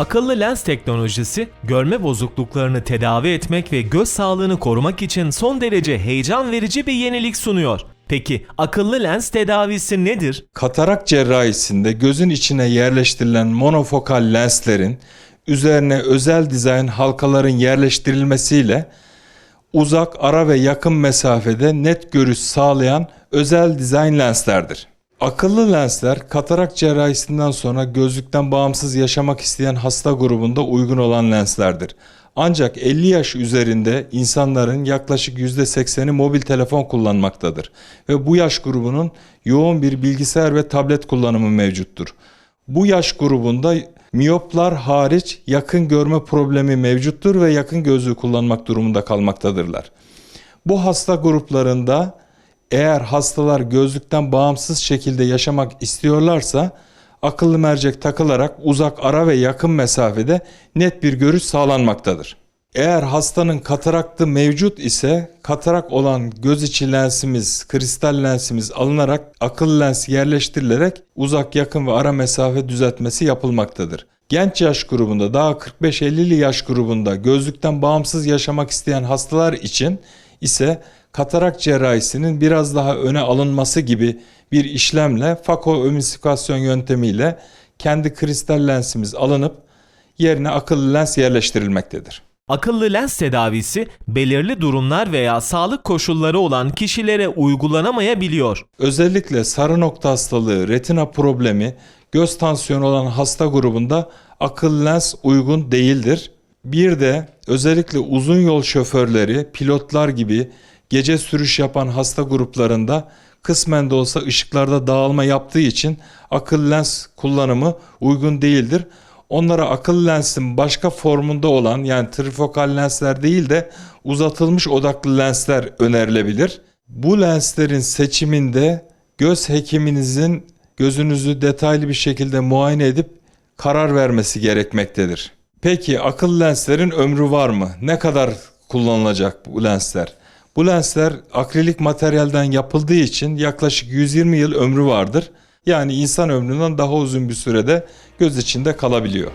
Akıllı lens teknolojisi, görme bozukluklarını tedavi etmek ve göz sağlığını korumak için son derece heyecan verici bir yenilik sunuyor. Peki akıllı lens tedavisi nedir? Katarak cerrahisinde gözün içine yerleştirilen monofokal lenslerin üzerine özel dizayn halkaların yerleştirilmesiyle uzak, ara ve yakın mesafede net görüş sağlayan özel dizayn lenslerdir. Akıllı lensler katarak cerrahisinden sonra gözlükten bağımsız yaşamak isteyen hasta grubunda uygun olan lenslerdir. Ancak 50 yaş üzerinde insanların yaklaşık %80'i mobil telefon kullanmaktadır ve bu yaş grubunun yoğun bir bilgisayar ve tablet kullanımı mevcuttur. Bu yaş grubunda miyoplar hariç yakın görme problemi mevcuttur ve yakın gözlüğü kullanmak durumunda kalmaktadırlar. Bu hasta gruplarında eğer hastalar gözlükten bağımsız şekilde yaşamak istiyorlarsa akıllı mercek takılarak uzak ara ve yakın mesafede net bir görüş sağlanmaktadır. Eğer hastanın kataraktı mevcut ise katarak olan göz içi lensimiz, kristal lensimiz alınarak akıllı lens yerleştirilerek uzak yakın ve ara mesafe düzeltmesi yapılmaktadır. Genç yaş grubunda daha 45-50'li yaş grubunda gözlükten bağımsız yaşamak isteyen hastalar için ise katarak cerrahisinin biraz daha öne alınması gibi bir işlemle fakoömisikasyon yöntemiyle kendi kristal lensimiz alınıp yerine akıllı lens yerleştirilmektedir. Akıllı lens tedavisi belirli durumlar veya sağlık koşulları olan kişilere uygulanamayabiliyor. Özellikle sarı nokta hastalığı, retina problemi, göz tansiyonu olan hasta grubunda akıllı lens uygun değildir. Bir de özellikle uzun yol şoförleri, pilotlar gibi gece sürüş yapan hasta gruplarında kısmen de olsa ışıklarda dağılma yaptığı için akıllı lens kullanımı uygun değildir. Onlara akıllı lensin başka formunda olan yani trifokal lensler değil de uzatılmış odaklı lensler önerilebilir. Bu lenslerin seçiminde göz hekiminizin gözünüzü detaylı bir şekilde muayene edip karar vermesi gerekmektedir. Peki akıllı lenslerin ömrü var mı? Ne kadar kullanılacak bu lensler? Bu lensler akrilik materyalden yapıldığı için yaklaşık 120 yıl ömrü vardır. Yani insan ömründen daha uzun bir sürede göz içinde kalabiliyor.